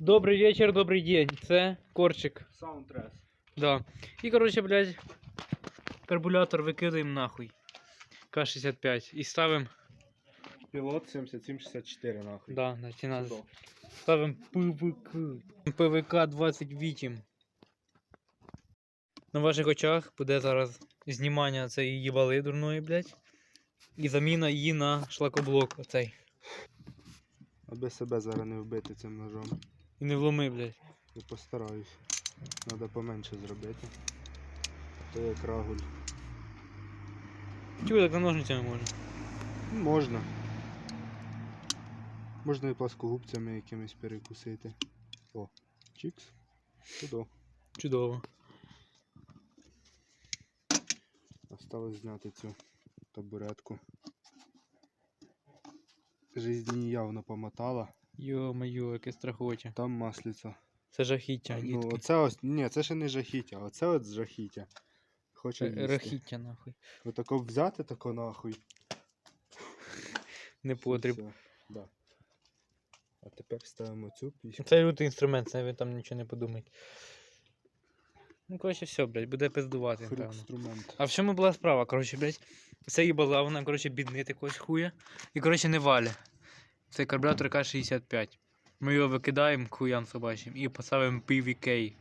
Добрий вечір, добрий день. Це корчик. Саундтрес. Да. І коротше, блядь, карбулятор викидаємо нахуй. К-65. І ставимо. Пілот 7764 нахуй. Да, на ціна. Чудово. Ставимо ПВК. ПВК 28. На ваших очах буде зараз знімання цієї їбали дурної, блядь. І заміна її на шлакоблок оцей. Аби себе зараз не вбити цим ножом. І не вломи, блядь. Я постараюсь. Треба поменше зробити. То як рагуль. Чого так на ножницями можна? Можна. Можна і пласкогубцями якимись перекусити. О, чікс. Чудо. Чудово. Осталось зняти цю табуретку. Жизнь явно помотала. Йо-моє, яке страхоче. Там маслиця. Це жахіття, Ну, оце ось. Ні, це ще не жахіття, оце от жахіття. Хоче їсти. Рахіття нахуй. Отако взяти тако нахуй. Не потріб. Все, Да. А тепер ставимо цю пісню. Це лютий інструмент, це ви там нічого не подумайте. Ну, коротше, все, блядь, буде пиздувати, напевно. А в чому була справа? Коротше, блядь, це їбала, вона, коротше, біднить якогось хуя. І, коротше, не валя. Це карбюратор К-65. Ми його викидаємо к хуям собачим і поставимо PVK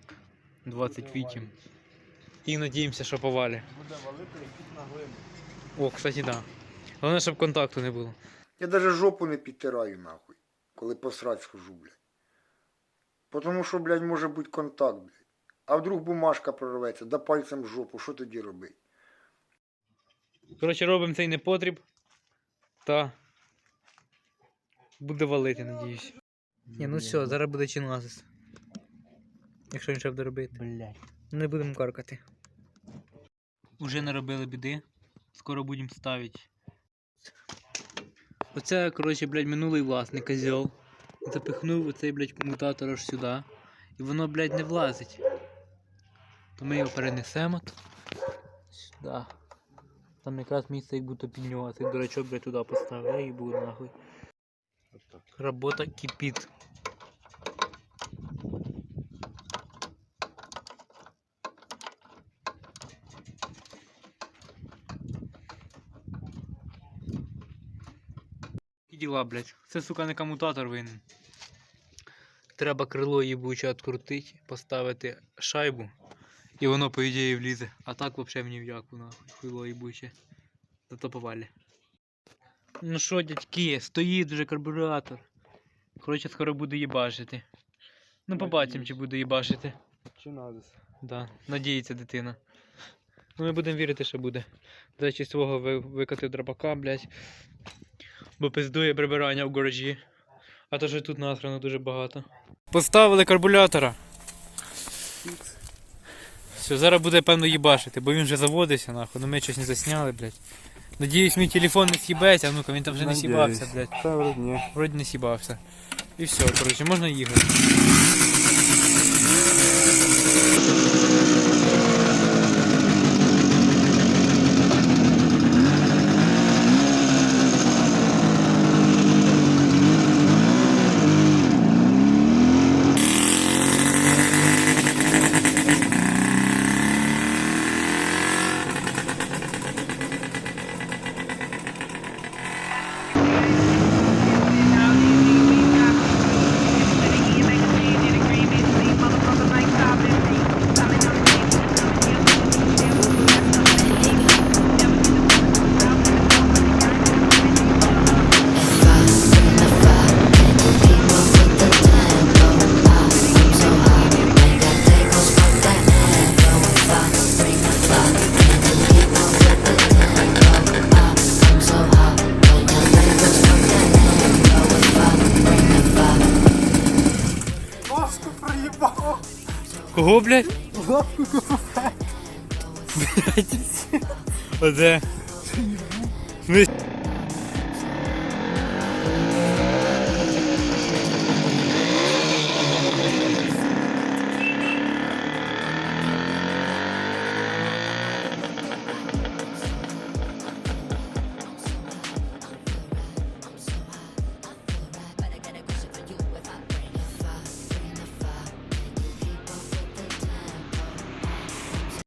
28. І надіємося, що повалі. Буде валити якісь на глину. О, кстати, да. Головне, щоб контакту не було. Я даже жопу не підтираю нахуй, коли посрать схожу, блядь. Потому що, блядь, може бути контакт, блядь. А вдруг бумажка прорветься, да пальцем в жопу, що тоді робити? Коротше, робимо цей непотріб. Та. Буде валити, надіюсь. Ні, ну все, зараз буде чиназис. Якщо він ще буде робити. Блядь. Не будемо каркати. Уже наробили біди. Скоро будемо ставити. Оце, коротше, блядь, минулий власник козьол. Запихнув оцей, блядь, комутатор аж сюди. І воно, блядь, не влазить. То ми його перенесемо. Сюди. Там якраз місце як будто під нього. Цей дурачок, блядь, туди поставив. Я їбу нахуй. Работа кипит. Які діла, блядь. Це, сука, не комутатор винен. Треба крило їбуче відкрутити, поставити шайбу. І воно, по ідеї, влізе. А так взагалі ні в яку, нахуй. Хуйло їбуче. Зато повалі. Ну що, дядьки, стоїть вже карбюратор. Коротше, скоро буде їбашити. Ну, побачимо, чи буде їбашити. Чи надо? Да, надіється дитина. Ну, ми будемо вірити, що буде. До речі, свого ви- викатив драбака, блядь. Бо пиздує прибирання в гаражі. А то що тут насрано дуже багато. Поставили карбулятора. Все, зараз буде певно їбашити, бо він вже заводився, нахуй, ну ми щось не засняли, блядь. Надіюсь, мій телефон не с'їбеться, а ну-ка він там вже не с'їбався, блядь. Та вроді ні. Вроді не сібався. І все, коротше, можна їхати. Кого, блядь? Блядь. Оде. Ми...